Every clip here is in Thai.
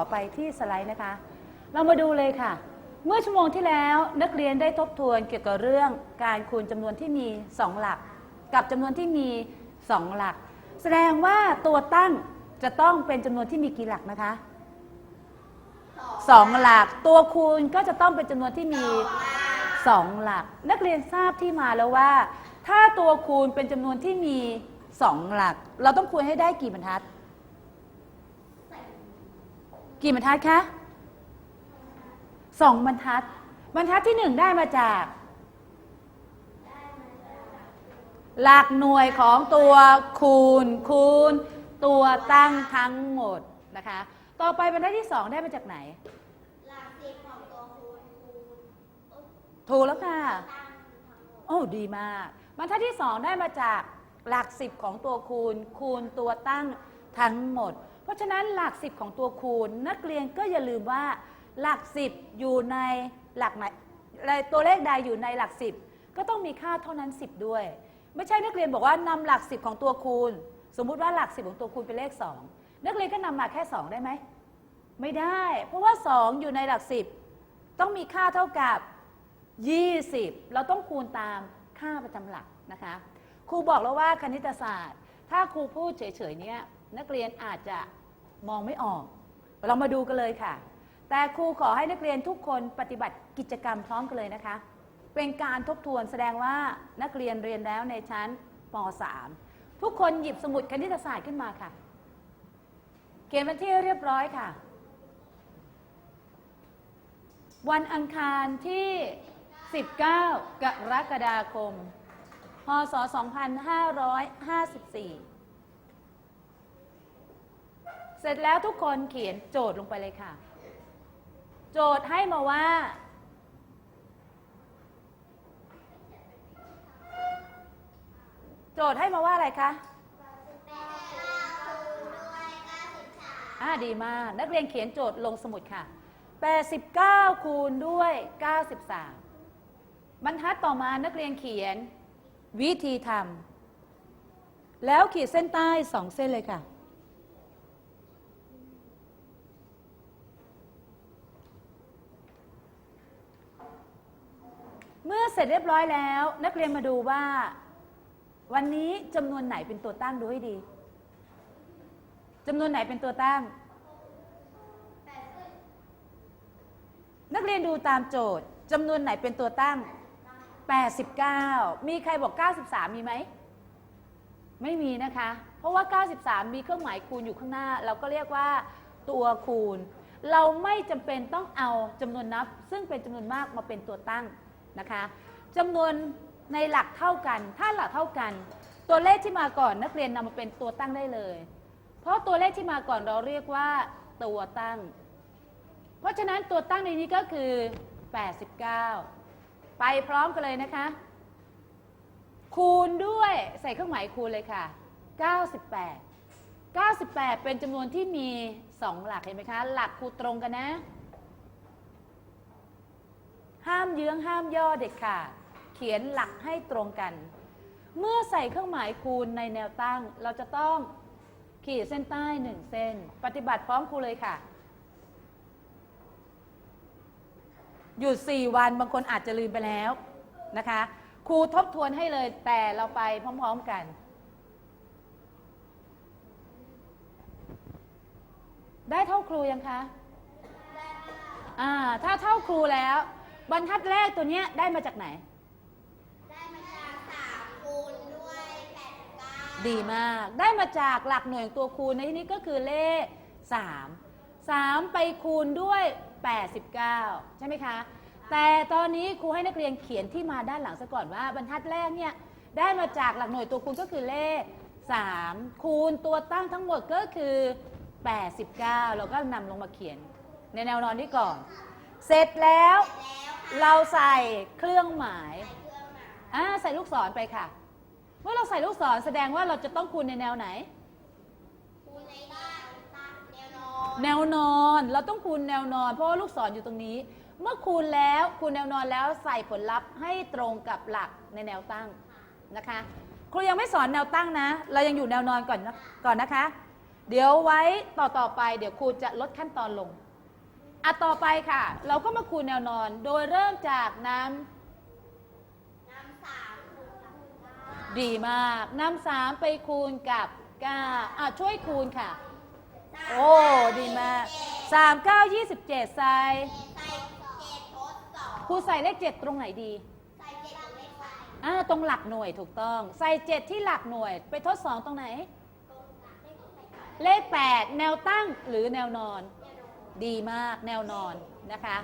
ขอไปที่สไลด์นะคะ เรามาดูเลยค่ะ เมื่อชั่วโมงที่แล้วนักเรียนได้ทบทวนเกี่ยวกับเรื่องการคูณจำนวนที่มี 2 หลัก กับจำนวนที่มี 2 หลัก แสดงว่าตัวตั้งจะต้องเป็นจำนวนที่มีกี่หลักนะคะสองหลัก ตัวคูณก็จะต้องเป็นจำนวนที่มีสองหลัก นักเรียนทราบที่มาแล้วว่า ถ้าตัวคูณเป็นจำนวนที่มีสองหลัก เราต้องคูณให้ได้กี่บรรทัด กี่บรรทัดคะสองบรรทัด บรรทัดที่หนึ่งได้มาจาก หลักหน่วยของตัวคูณ คูณ ตัวตั้งทั้งหมดนะคะ ต่อไปบรรทัดที่สองได้มาจากไหน หลักสิบของตัวคูณคูณเอ้ยถูกแล้วค่ะตั้งทั้งหมดโอ้ดีมาก บรรทัดที่สองได้มาจากหลักสิบของตัวคูณ คูณตัวตั้งทั้งหมดเพ ราะฉะนั้นหลักสิบของตัวคูณ นักเรียนก็อย่าลืมว่าหลักสิบอยู่ในหลักไหนตัวเลขใดอยู่ในหลักสิบก็ต้องมีค่าเท่านั้นสิบด้วย ไม่ใช่นักเรียนบอกว่านำหลักสิบของตัวคูณ สมมุติว่าหลักสิบของตัวคูณเป็นเลขสองนักเรียนก็นำมาแค่สองได้ไหมไม่ได้ เพราะว่าสองอยู่ในหลักสิบต้องมีค่าเท่ากับ 20 เราต้องคูณตามค่าประจำหลักนะคะครูบอกแล้วว่าคณิตศาสตร์ ถ้าครูพูดเฉยๆเนี้ยนักเรียนอาจจะ มองไม่ออก เรามาดูกันเลยค่ะ แต่ครูขอให้นักเรียนทุกคนปฏิบัติกิจกรรมพร้อมกันเลยนะคะ เป็นการทบทวนแสดงว่านักเรียนเรียนแล้วในชั้นป .3 ทุกคนหยิบสมุดคณิตศาสตร์ขึ้นมาค่ะ เขียนวันที่เรียบร้อยค่ะ วันอังคารที่ 19 กรกฎาคม พศ 2554 เสร็จแล้วทุกคนเขียนโจทย์ลงไปเลยค่ะ โจทย์ให้มาว่า โจทย์ให้มาว่าอะไรคะอ่าดีมาก นักเรียนเขียนโจทย์ลงสมุดค่ะ 89 คูณด้วย 93 บรรทัดต่อมานักเรียนเขียน วิธีทำแล้วขีดเส้นใต้สองเส้นเลยค่ะ มื่อเสร็จเรียบร้อยแล้ว นักเรียนมาดูว่า วันนี้จำนวนไหนเป็นตัวตั้งดูให้ดีจำนวนไหนเป็นตัวตั้ง นักเรียนดูตามโจทย์จำนวนไหนเป็นตัวตั้ง 89 มีใครบอก 93 มีไหม ไม่มีนะคะ เพราะว่า 93 มีเครื่องหมายคูณอยู่ข้างหน้า เราก็เรียกว่าตัวคูณ เราไม่จำเป็นต้องเอาจำนวนนับ ซึ่งเป็นจำนวนมากมาเป็นตัวตั้ง นะคะจำนวนในหลักเท่ากัน ถ้าหลักเท่ากัน ตัวเลขที่มาก่อนนักเรียนนำมาเป็นตัวตั้งได้เลย เพราะตัวเลขที่มาก่อนเราเรียกว่าตัวตั้ง เพราะฉะนั้นตัวตั้งในนี้ก็คือ 89 ไปพร้อมกันเลยนะคะ คูณด้วยใส่เครื่องหมายคูณเลยค่ะ 98 98 เป็นจำนวนที่มี 2 หลักเห็นไหมคะ หลักคูณตรงกันนะ ห้ามเยื้องห้ามย่อเด็กค่ะเขียนหลักให้ตรงกัน เมื่อใส่เครื่องหมายคูณในแนวตั้ง เราจะต้องขีดเส้นใต้หนึ่งเส้น ปฏิบัติพร้อมครูเลยค่ะ หยุด 4 วันบางคนอาจจะลืมไปแล้วนะคะ ครูทบทวนให้เลยแต่เราไปพร้อมๆกัน ได้เท่าครูยังคะอ่าถ้าเท่าครูแล้ว บรรทัดแรกตัวเนี้ยได้มาจากไหน ได้มาจากสามคูณด้วยแปดสิบเก้าดีมาก ได้มาจากหลักหน่วยของตัวคูณในที่นี้ก็คือเลข 3 3 ไปคูณด้วย 89 ใช่ไหมคะ แต่ตอนนี้ครูให้นักเรียนเขียนที่มาด้านหลังซะก่อนว่าบรรทัดแรกเนี่ยได้มาจากหลักหน่วยตัวคูณก็คือเลข 3 คูณตัวตั้งทั้งหมดก็คือ 89 เราก็นำลงมาเขียนในแนวนอนนี้ก่อน เสร็จแล้ว แล้วค่ะ เราใส่เครื่องหมายใส่เครื่องหมายอ่าใส่ลูกศรไปค่ะ เมื่อเราใส่ลูกศรแสดงว่าเราจะต้องคูณในแนวไหน คูณในด้านตั้งแนวนอน แนวนอนเราต้องคูณแนวนอน เพราะว่าลูกศรอยู่ตรงนี้ เมื่อคูณแล้วคูณแนวนอนแล้วใส่ผลลัพธ์ให้ตรงกับหลักในแนวตั้งนะคะ ครูยังไม่สอนแนวตั้งนะ เรายังอยู่แนวนอนก่อนนะก่อนนะคะ เดี๋ยวไว้ต่อต่อไปเดี๋ยวครูจะลดขั้นตอนลง อะต่อไปค่ะ เราก็มาคูณแนวนอน โดยเริ่มจากน้น้ำสามคูณกับเก้าำดีมาก น้ำสามไปคูณกับเก้าอะช่วยคูณค่ะ โอ้ดีมากสามเก้ายี่สิบเจ็ดใส่ใส่เจ็ดทดสองครูใส่เลขเจ็ดตรงไหนดีใส่เจ็ดกับเลขไฟอ่าตรงหลักหน่วยถูกต้อง ใส่เจ็ดที่หลักหน่วย ไปทดสองตรงไหนตรงกับเลขไฟก่อนเลขแปดแนวตั้งหรือแนวนอน ดีมากแนวนอนนะคะ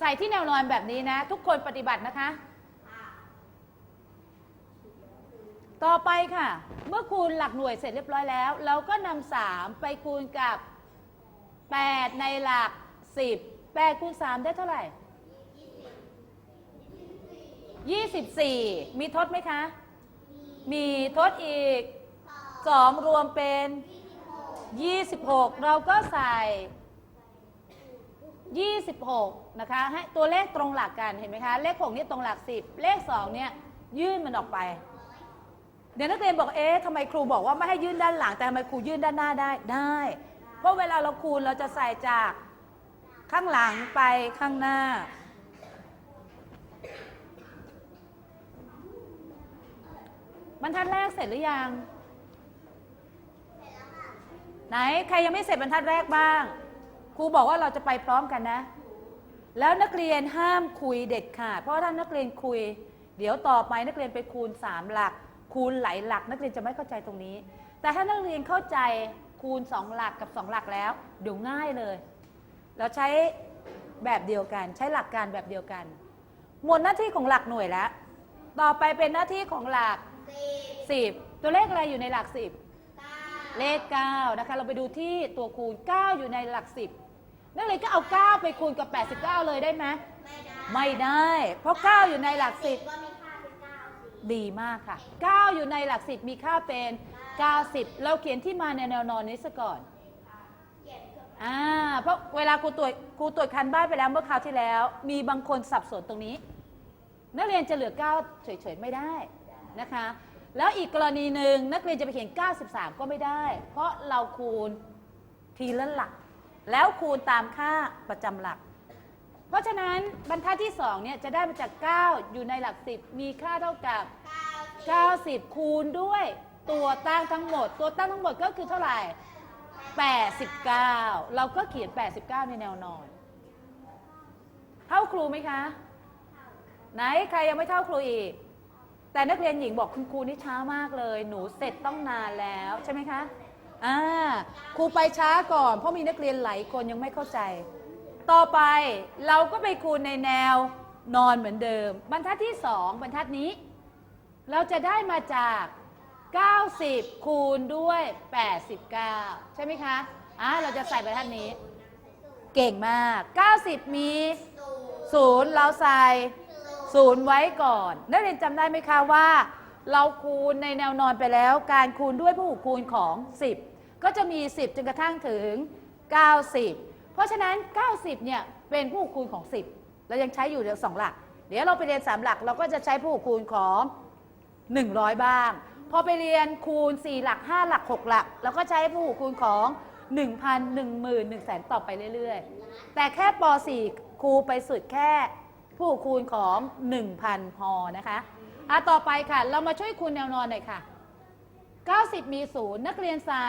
ใส่ที่แนวนอนแบบนี้นะ ทุกคนปฏิบัตินะคะ ต่อไปค่ะ เมื่อคูณหลักหน่วยเสร็จเรียบร้อยแล้ว เราก็นำสามไปคูณกับ 8 ในหลัก 10 8คูณ3ได้เท่าไหร่ 24 มีทดไหมคะ มีทดอีก 2 รวมเป็น 26 เราก็ใส่ 26 นะคะให้ตัวเลขตรงหลักกันเห็นไหมคะ เลข6เนี่ยตรงหลัก 10 เลข 2 เนี่ยยื่นมันออกไป เดี๋ยวนักเรียนบอกเอ๊ะทำไมครูบอกว่าไม่ให้ยื่นด้านหลังแต่ทำไมครูยื่นด้านหน้าได้ได้ เพราะเวลาเราคูณเราจะใส่จากข้างหลังไปข้างหน้า บรรทัดแรกเสร็จหรือยัง ไหนใครยังไม่เสร็จบรรทัดแรกบ้าง ครูบอกว่าเราจะไปพร้อมกันนะ แล้วนักเรียนห้ามคุยเด็ดขาดเพราะถ้านักเรียนคุย เดี๋ยวต่อไปนักเรียนไปคูณ 3 หลัก คูณหลายหลัก นักเรียนจะไม่เข้าใจตรงนี้ แต่ถ้านักเรียนเข้าใจคูณ 2 หลักกับ 2 หลักแล้วเดี๋ยวง่ายเลย เราใช้แบบเดียวกัน ใช้หลักการแบบเดียวกัน หมดหน้าที่ของหลักหน่วยแล้ว ต่อไปเป็นหน้าที่ของหลักสิบ10 ตัวเลขอะไรอยู่ในหลัก 10เก้าเลข 9 นะคะ เราไปดูที่ตัวคูณ 9 อยู่ในหลัก 10 นักเรียนก็เอา 9 ไปคูณกับ 89 เลยได้ไหมไม่ได้ไม่ได้เพราะ 9 อยู่ในหลักก็มีค่าเป็นเก้าสิบ10ดีมากค่ะ 9 อยู่ในหลัก10มีค่าเป็น 90 เราเขียนที่มาในแนวนอนนี้ซะก่อนเจ็ดกับอ่าเพราะเวลาครูตรวจครูตรวจคันบ้านไปแล้วเมื่อคราวที่แล้ว มีบางคนสับสนตรงนี้ นักเรียนจะเหลือ 9 เฉยๆ ไม่ได้นะคะ แล้วอีกกรณีหนึ่งนักเรียนจะไปเขียน 93 ก็ไม่ได้ เพราะเราคูณทีละหลัก แล้วคูณตามค่าประจำหลัก เพราะฉะนั้นบรรทัดที่2เนี่ยจะได้มาจาก 9 อยู่ในหลัก 10 มีค่าเท่ากับเก้าสิบ90 คูณด้วยตัวตั้งทั้งหมด ตัวตั้งทั้งหมดก็คือเท่าไหร่ 89 เราก็เขียน 89 ในแนวนอน เท่าครูไหมคะ ไหนใครยังไม่เท่าครูอีก แต่นักเรียนหญิงบอกคุณครูนี่ช้ามากเลย หนูเสร็จต้องนานแล้วใช่ไหมคะ อ่าครูไปช้าก่อน เพราะมีนักเรียนหลายคนยังไม่เข้าใจ ต่อไปเราก็ไปคูณในแนวนอนเหมือนเดิม บรรทัดที่ 2 บรรทัดนี้ เราจะได้มาจาก 90 คูณด้วย 89 ใช่ไหมคะอ่าเราจะใส่บรรทัดนี้ เก่งมาก 90 มีศูนย์ศูนย์เราใส่ศูนย์ไว้ก่อน นักเรียนจำได้ไหมคะว่า เราคูณในแนวนอนไปแล้ว การคูณด้วยผู้คูณของ 10 ก็จะมี 10 จนกระทั่งถึง 90 เพราะฉะนั้น 90 เนี่ยเป็นผู้คูณของ 10 เรายังใช้อยู่เดี๋ยวสองหลัก เดี๋ยวเราไปเรียน 3 หลักเราก็จะใช้ผู้คูณของ 100 บ้าง พอไปเรียนคูณ 4 หลัก 5 หลัก 6 หลัก เราก็ใช้ผู้คูณของ 1,000 10,000 1แสนต่อไปเรื่อยๆ แต่แค่ป .4 ครูไปสุดแค่ผู้คูณของ 1,000 พอนะคะอะต่อไปค่ะ เรามาช่วยคูณแนวนอนหน่อยค่ะ 90 มี0นักเรียนใส่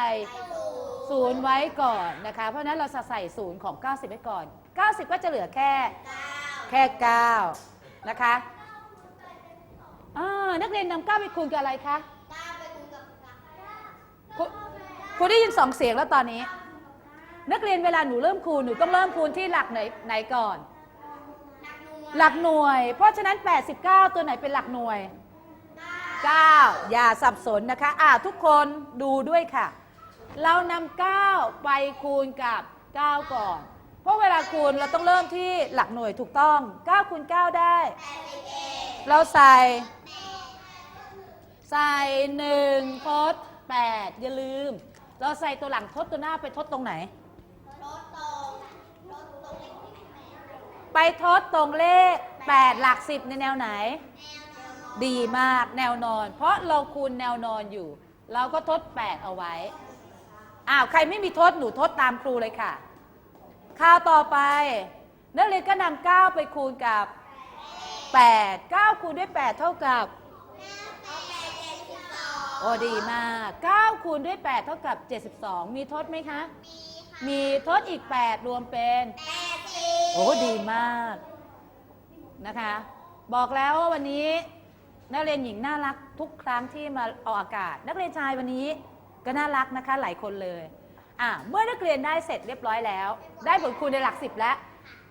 ศูนย์ไว้ก่อนนะคะ เพราะฉะนั้นเราจะใส่ศูนย์ของ 90 ไว้ก่อน 90 ก็จะเหลือแค่ แค่ 9 นะคะอ่านักเรียนนำ9ไปคูณกับอะไรคะเก้าไปคูณกับเก้าครูครูได้ยินสองเสียงแล้วตอนนี้ นักเรียนเวลาหนูเริ่มคูณหนูต้องเริ่มคูณที่หลักไหนไหนก่อนหนักหน่วยหลักหน่วย เพราะฉะนั้น 89 ตัวไหนเป็นหลักหน่วย 9 อย่าสับสนนะคะอ่าทุกคนดูด้วยค่ะ เรานำ9ไปคูณกับ 9 ก่อน เพราะเวลาคูณเราต้องเริ่มที่หลักหน่วยถูกต้อง9คูณ9ได้ เราใส่ ใส่1ทด8อย่าลืม เราใส่ตัวหลังทดตัวหน้าไปทดตรงไหนลดตรงลดตรงเลขแปดไปทดตรงเลข 8 หลัก 10 ในแนวไหน ดีมากแนวนอน เพราะเราคูณแนวนอนอยู่ เราก็ทด8เอาไว้อ้าวใครไม่มีทดหนูทดตามครูเลยค่ะข่าวต่อไปนักเรียนก็นำเก้าไปคูณกับ 8 9 คูณด้วย 8 เท่ากับโอ้ดีมาก9คูณด้วย 8 เท่ากับ 72 มีทดไหมคะ มีทดอีก 8 รวมเป็นโอ้ดีมากนะคะ บอกแล้วว่าวันนี้ นักเรียนหญิงน่ารักทุกครั้งที่มาออกอากาศ นักเรียนชายวันนี้ก็น่ารักนะคะหลายคนเลยอะเมื่อนักเรียนได้เสร็จเรียบร้อยแล้ว ได้ผลคูณในหลักสิบแล้ว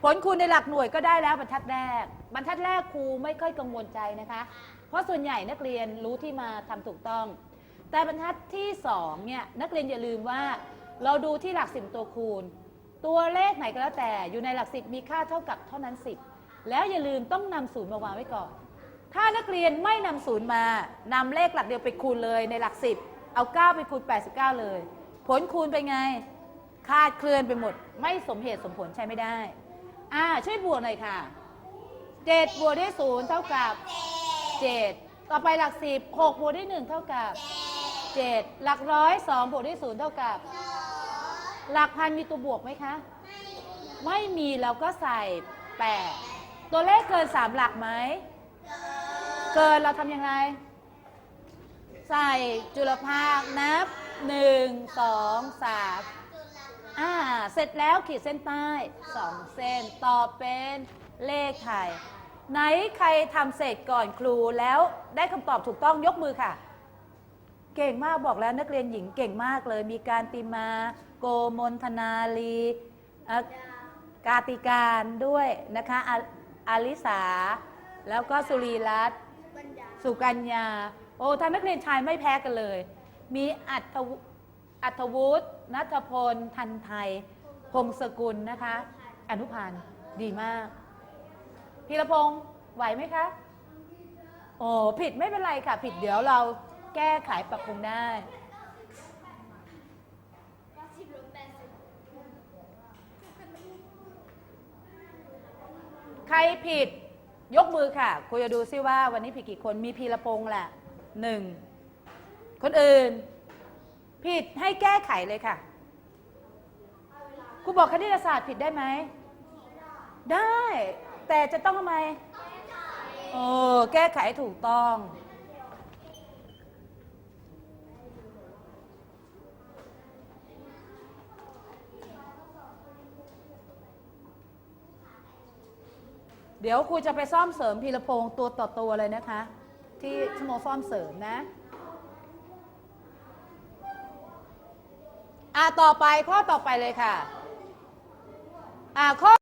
ผลคูณในหลักหน่วยก็ได้แล้วบรรทัดแรก บรรทัดแรกครูไม่ค่อยกังวลใจนะคะ เพราะส่วนใหญ่นักเรียนรู้ที่มาทำถูกต้อง แต่บรรทัดที่สองเนี่ยนักเรียนอย่าลืมว่า เราดูที่หลักสิบตัวคูณ ตัวเลขไหนก็แล้วแต่อยู่ในหลักสิบมีค่าเท่ากับเท่านั้นสิบแล้วอย่าลืมต้องนำศูนย์มาวางไว้ก่อน ถ้านักเรียนไม่นำศูนย์มานำเลขหลักเดียวไปคูณเลยในหลักสิบเอา 9 ไปคูณ 89 เลย ผลคูณไปนไง คาดเคลื่อนไปหมด ไม่สมเหตุสมผลใช้ไม่ได้ อ่า ช่วยบวกหน่อยค่ะ7บวกด้วย0เท่ากับ 7 ต่อไปหลักสิบ6บวกด้วย1เท่ากับ 7 หลักร้อย2บวกด้วย0เท่ากับ หลักพันมีตัวบวกไหมคะ ไม่มีเราก็ใส่ 8 ตัวเลขเกิน 3 หลักไหม เกินเราทำยังไงใส่จุลภาคนับ1 2 3อ่า เสร็จแล้วขีดเส้นใต้2เส้นต่อเป็นเลขไทย ไหนใครทำเสร็จก่อนครูแล้วได้คำตอบถูกต้องยกมือค่ะ เก่งมากบอกแล้วนักเรียนหญิงเก่งมากเลย มีการติมา โกมลธนาลีกาติการด้วยนะคะออลิสา แล้วก็สุรีรัตน์ สุกัญญา โอ้ทางนักเรียนชายไม่แพ้กันเลย มีอัธวุอัธวุฒินัทพล ทันไทย พงศกุลนะคะ อนุพันธ์ดีมาก พีรพงศ์ไหวไหมคะ โอ้ผิดไม่เป็นไรค่ะ ผิดเดี๋ยวเราแก้ไขปรับปรุงได้ ใครผิด ยกมือค่ะคุยจะดูซิว่าวันนี้ผิดกี่คนมีพีระพงศ์แหละหนึ่งคนอื่น ผิดให้แก้ไขเลยค่ะครูบอกคณิตศาสตร์ผิดได้ไหมได้ แต่จะต้องทำไมโอ้แก้ไขถูกต้อง เดี๋ยวครูจะไปซ่อมเสริมพีรพงศ์ตัวต่อตัวเลยนะคะ ที่ชั่วโมงซ่อมเสริมนะอ่าต่อไปข้อต่อไปเลยค่ะอ่าข้อ